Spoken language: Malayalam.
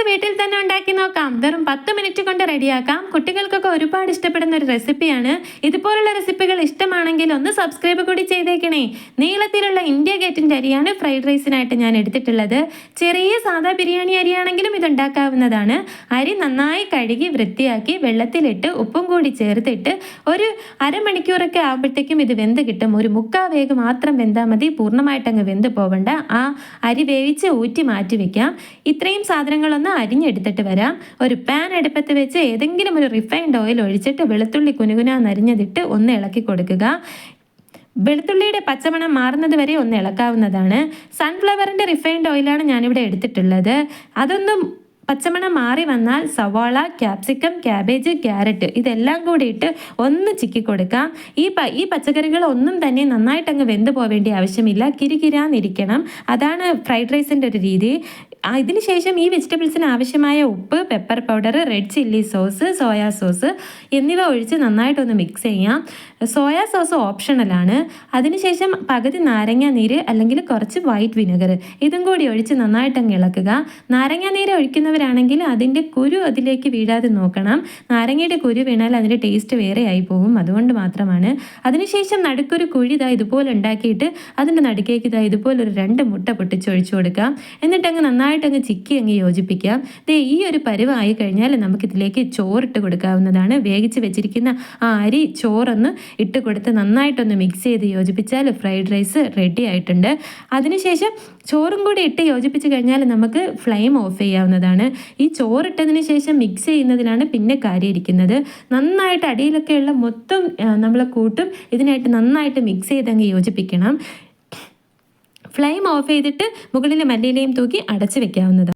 SB വീട്ടിൽ തന്നെ ഉണ്ടാക്കി നോക്കാം. വെറും പത്ത് മിനിറ്റ് കൊണ്ട് റെഡിയാക്കാം. കുട്ടികൾക്കൊക്കെ ഒരുപാട് ഇഷ്ടപ്പെടുന്ന ഒരു റെസിപ്പിയാണ്. ഇതുപോലുള്ള റെസിപ്പികൾ ഇഷ്ടമാണെങ്കിൽ ഒന്ന് സബ്സ്ക്രൈബ് കൂടി ചെയ്തേക്കണേ. നീളത്തിലുള്ള ഇന്ത്യ ഗേറ്റിന്റെ അരിയാണ് ഫ്രൈഡ് റൈസിനായിട്ട് ഞാൻ എടുത്തിട്ടുള്ളത്. ചെറിയ സാധാ ബിരിയാണി അരിയാണെങ്കിലും ഇത് ഉണ്ടാക്കാവുന്നതാണ് അരി നന്നായി കഴുകി വൃത്തിയാക്കി വെള്ളത്തിലിട്ട് ഉപ്പും കൂടി ചേർത്തിട്ട് ഒരു അരമണിക്കൂറൊക്കെ ആകുമ്പോഴത്തേക്കും ഇത് വെന്ത് കിട്ടും. ഒരു മുക്കാ വേഗം മാത്രം വെന്താൽ മതി. പൂർണമായിട്ട് അങ്ങ് വെന്ത് പോവണ്ട. ആ അരി വേവിച്ച് ഊറ്റി മാറ്റി വെക്കാം. ഇത്രയും സാധനങ്ങളൊന്ന് അരിഞ്ഞെടുത്തിട്ട് വരാം. ഒരു പാൻ അടുപ്പത്ത് വെച്ച് ഏതെങ്കിലും ഒരു റിഫൈൻഡ് ഓയിൽ ഒഴിച്ചിട്ട് വെളുത്തുള്ളി കുനുകുന നരിഞ്ഞതിട്ട് ഒന്ന് ഇളക്കി കൊടുക്കുക. വെളുത്തുള്ളിയുടെ പച്ചമണം മാറുന്നത് വരെ ഒന്ന് ഇളക്കാവുന്നതാണ്. സൺഫ്ലവറിന്റെ റിഫൈൻഡ് ഓയിലാണ് ഞാനിവിടെ എടുത്തിട്ടുള്ളത്. അതൊന്നും പച്ചമണം മാറി വന്നാൽ സവാള ക്യാപ്സിക്കം ക്യാബേജ് ക്യാരറ്റ് ഇതെല്ലാം കൂടി ഇട്ട് ഒന്ന് ചിക്കി കൊടുക്കാം. ഈ ഈ പച്ചക്കറികൾ ഒന്നും തന്നെ നന്നായിട്ട് അങ്ങ് വെന്ത് പോവേണ്ട ആവശ്യമില്ല. കിരികിരാന്നിരിക്കണം. അതാണ് ഫ്രൈഡ് റൈസിന്റെ ഒരു രീതി. ഇതിനുശേഷം ശേഷം ഈ വെജിറ്റബിൾസിന് ആവശ്യമായ ഉപ്പ് pepper powder red chilli sauce soya sauce എന്നിവ ഒഴിച്ച് നന്നായിട്ടൊന്ന് മിക്സ് ചെയ്യാം. സോയാ സോസ് ഓപ്ഷണലാണ് അതിനുശേഷം പകുതി നാരങ്ങ നീര് അല്ലെങ്കിൽ കുറച്ച് വൈറ്റ് വിനെഗർ ഇതും കൂടി ഒഴിച്ച് നന്നായിട്ട് അങ്ങ് ഇളക്കുക. നാരങ്ങ നീര് ഒഴിക്കുന്നവരാണെങ്കിൽ അതിന്റെ കുരു അതിലേക്ക് വീഴാതെ നോക്കണം. നാരങ്ങയുടെ കുരു വീണാൽ അതിന്റെ ടേസ്റ്റ് വേറെ ആയി പോകും. അതുകൊണ്ട് മാത്രമാണ്. അതിനുശേഷം നടുക്കൊരു കുഴി ഇതാ ഇതുപോലെ ഉണ്ടാക്കിയിട്ട് അതിന്റെ നടുക്കേക്ക് ഇതാ ഇതുപോലെ ഒരു രണ്ട് മുട്ട പൊട്ടിച്ചൊഴിച്ചു കൊടുക്കാം. എന്നിട്ട് അങ്ങ് നന്നായിട്ട് അങ്ങ് ചിക്കി അങ്ങ് യോജിപ്പിക്കാം. ദേ ഈ ഒരു പരുവായി കഴിഞ്ഞാൽ നമുക്കിതിലേക്ക് ചോറിട്ട് കൊടുക്കാവുന്നതാണ്. വേവിച്ച് വെച്ചിരിക്കുന്ന ആ അരി ചോറൊന്ന് ഇട്ട് കൊടുത്ത് നന്നായിട്ടൊന്ന് മിക്സ് ചെയ്ത് യോജിപ്പിച്ചാൽ ഫ്രൈഡ് റൈസ് റെഡി ആയിട്ടുണ്ട്. അതിനുശേഷം ചോറും കൂടി ഇട്ട് യോജിപ്പിച്ച് കഴിഞ്ഞാൽ നമുക്ക് ഫ്ലെയിം ഓഫ് ചെയ്യാവുന്നതാണ്. ഈ ചോറിട്ടതിന് ശേഷം മിക്സ് ചെയ്യുന്നതിനാണ് പിന്നെ കാര്യം ഇരിക്കുന്നത് നന്നായിട്ട് അടിയിലൊക്കെയുള്ള മൊത്തം നമ്മൾ കൂട്ടും ഇതിനായിട്ട് നന്നായിട്ട് മിക്സ് ചെയ്തങ്ങ് യോജിപ്പിക്കണം. ഫ്ലെയിം ഓഫ് ചെയ്തിട്ട് മുകളിലെ മല്ലിയിലയും തൂക്കി അടച്ചു വെക്കാവുന്നതാണ്.